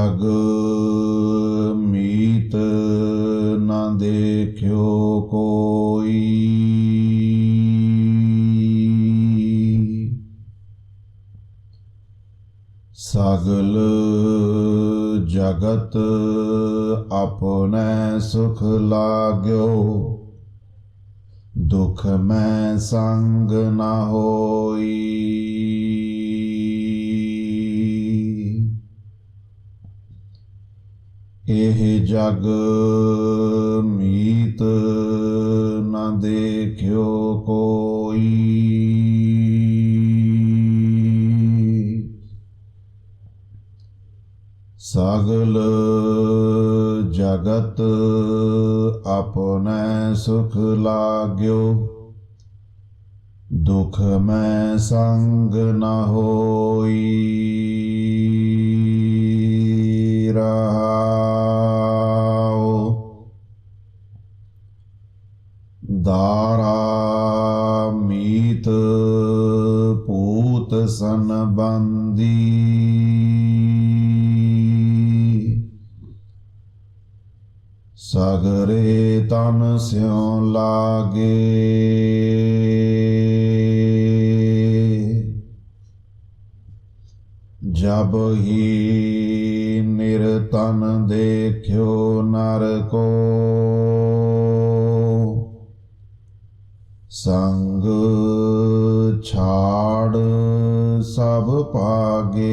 ਜਗ ਮੀਤ ਨਾ ਦੇਖਿਓ ਕੋਈ। ਸਗਲ ਜਗਤ ਆਪਣੇ ਸੁਖ ਲਾਗਿਓ। ਦੁਖ ਮੈਂ ਸੰਗ ਨਾ ਹੋਈ। ਇਹ ਜਗ ਮੀਤ ਨਾ ਦੇਖਿਓ ਕੋਈ। ਸਗਲ ਜਗਤ ਆਪਣੈ ਸੁਖ ਲਾਗਿਓ। ਦੁਖ ਮੈਂ ਸੰਗ ਨਾ ਹੋਈ। ਰਹਾਉ ਦਾਰਾ ਮੀਤ ਪੂਤ ਸੰਬੰਦੀ ਸਗਰੇ ਤਨ ਸਿਉ ਲਾਗੇ ਜਬ ਹੀ ਨਿਰਤਨ ਦੇਖਿਓ ਨਰ ਕੋ ਸੰਗ ਛਾੜ ਸਭ ਪਾਗੇ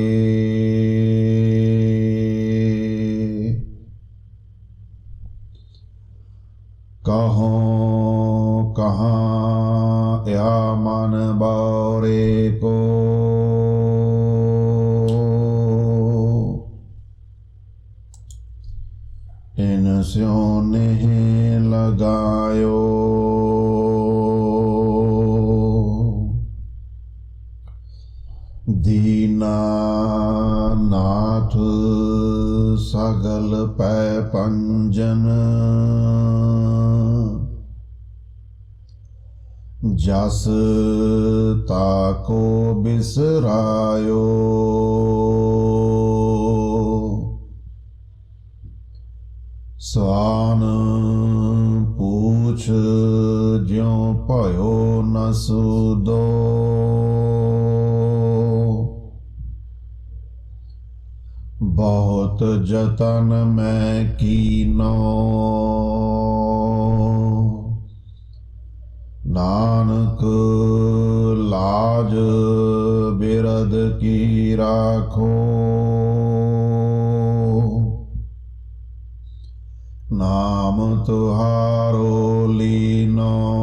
ਕਹੋ ਕਹਾ ਆ ਮਨ ਬੋਰੇ ਕੋ। ਇਨ ਸਿਉ ਨਹੀਂ ਲਗਾਇਓ। ਦੀਨਾ ਨਾਥ ਸਗਲ ਪੈ ਪੰਜਨ। ਜਸ ਤਾਕੋ ਬਿਸਰਾਇਓ। ਸਵਾਨ ਪੂਛ ਜਿਉ ਭਇਓ ਨ ਸੁਦੋ। ਬਹੁਤ ਜਤਨ ਮੈਂ ਕੀਨੋ। ਨਾਨਕ ਲਾਜ ਬਿਰਦ ਕੀ ਰਾਖੋ। ਨਾਮ ਤੁਹਾਰੋ ਲੀਨੋ।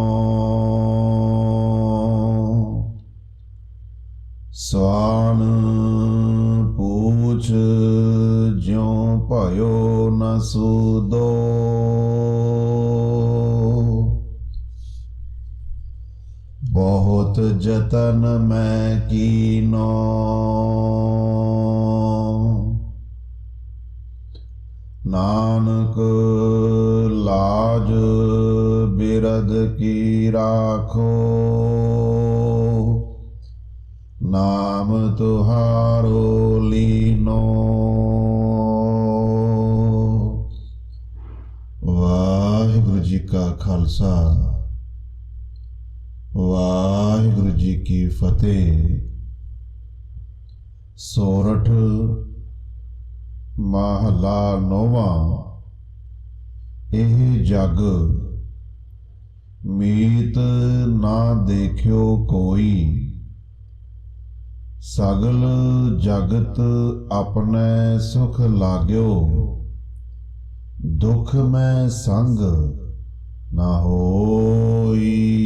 ਸੁਦੋ। ਬਹੁਤ ਜਤਨ ਮੈਂ ਕੀਨੋ। ਨਾਨਕ ਲਾਜ ਬਿਰਦ ਕੀ ਰਾਖੋ। ਨਾਮ ਤੁਹਾਰੋ ਲੀਨੋ। ਕਾ ਖਾਲਸਾ। ਵਾਹਿਗੁਰੂ ਜੀ ਕੀ ਫਤਿਹ। ਸੋਰਠ ਮਹਲਾ ਨੋਵਾ। ਇਹ ਜਗ ਮੀਤ ਨਾ ਦੇਖਿਓ ਕੋਈ। ਸਗਲ ਜਗਤ ਆਪਣੇ ਸੁਖ ਲਾਗਿਓ। ਦੁਖ ਮੈਂ ਸੰਗ なほい